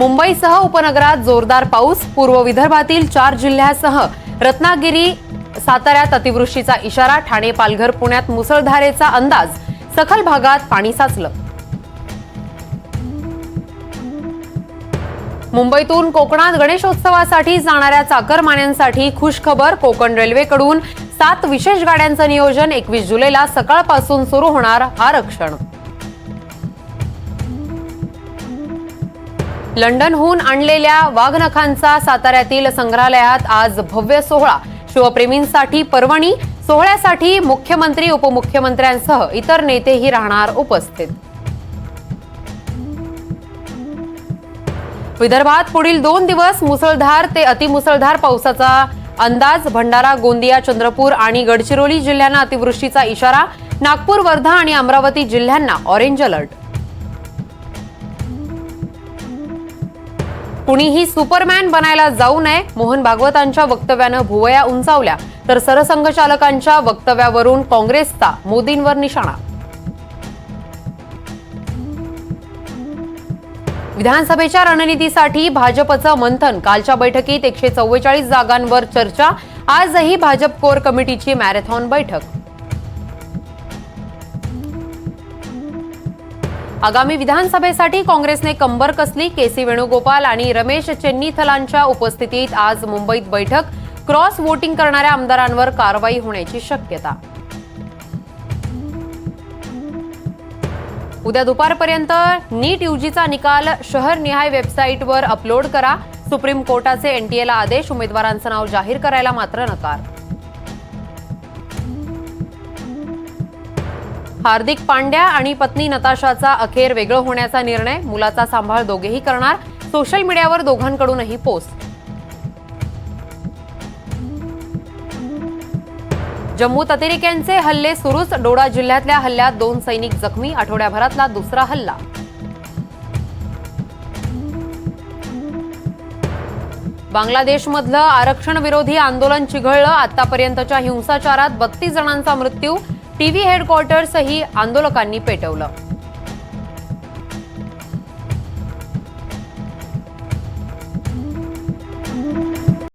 मुंबईसह उपनगरात जोरदार पाऊस पूर्व विदर्भातील चार जिल्ह्यासह रत्नागिरी साताऱ्यात अतिवृष्टीचा इशारा ठाणे पालघर पुण्यात मुसळधारेचा अंदाज. सखल भागात पाणी साचलं. मुंबईतून कोकणात गणेशोत्सवासाठी जाणाऱ्या चाकरमान्यांसाठी खुशखबर कोकण रेल्वेकडून. सात विशेष गाड्यांचं नियोजन एकवीस जुलैला सकाळपासून सुरू होणार आरक्षण लंडनहून आणलेल्या वाघनखांचा साताऱ्यातील संग्रहालयात आज भव्य सोहळा. शिवप्रेमींसाठी पर्वणी सोहळ्यासाठी मुख्यमंत्री उपमुख्यमंत्र्यांसह इतर नेतेही राहणार उपस्थित. विदर्भात पुढील दोन दिवस मुसळधार ते अतिमुसळधार पावसाचा अंदाज. भंडारा गोंदिया चंद्रपूर आणि गडचिरोली जिल्ह्यांना अतिवृष्टीचा इशारा. नागपूर वर्धा आणि अमरावती जिल्ह्यांना ऑरेंज अलर्ट. कुणीही सुपरमॅन बनायला जाऊ नये मोहन भागवतांच्या वक्तव्यानं भुवया उंचावल्या. तर सरसंघचालकांच्या वक्तव्यावरून काँग्रेसचा मोदींवर निशाणा. विधानसभेच्या रणनीतीसाठी भाजपचं मंथन. कालच्या बैठकीत एकशे चव्वेचाळीस जागांवर चर्चा. आजही भाजप कोर कमिटीची मॅरेथॉन बैठक. आगामी विधानसभेसाठी काँग्रेसने कंबर कसली? के सी वेणुगोपाल आणि रमेश चेन्नीथलांच्या उपस्थितीत आज मुंबईत बैठक. क्रॉस वोटिंग करणाऱ्या आमदारांवर कारवाई होण्याची शक्यता. उद्या दुपारपर्यंत नीट यूजीचा निकाल शहरनिहाय वेबसाईटवर अपलोड करा. सुप्रीम कोर्टाचे एनटीएला आदेश उमेदवारांचं नाव जाहीर करायला मात्र नकार. हार्दिक पांड्या आणि पत्नी नताशाचा अखेर वेगळं होण्याचा निर्णय. मुलाचा सांभाळ दोघेही करणार. सोशल मीडियावर दोघांकडूनही पोस्ट. जम्मूत अतिरेक्यांचे हल्ले सुरूच. डोडा जिल्ह्यातल्या हल्ल्यात दोन सैनिक जखमी. आठवड्याभरातला दुसरा हल्ला. बांगलादेशमधलं आरक्षण विरोधी आंदोलन चिघळलं. आतापर्यंतच्या हिंसाचारात बत्तीस जणांचा मृत्यू. टीव्ही हेडक्वार्टर्सही आंदोलकांनी पेटवलं.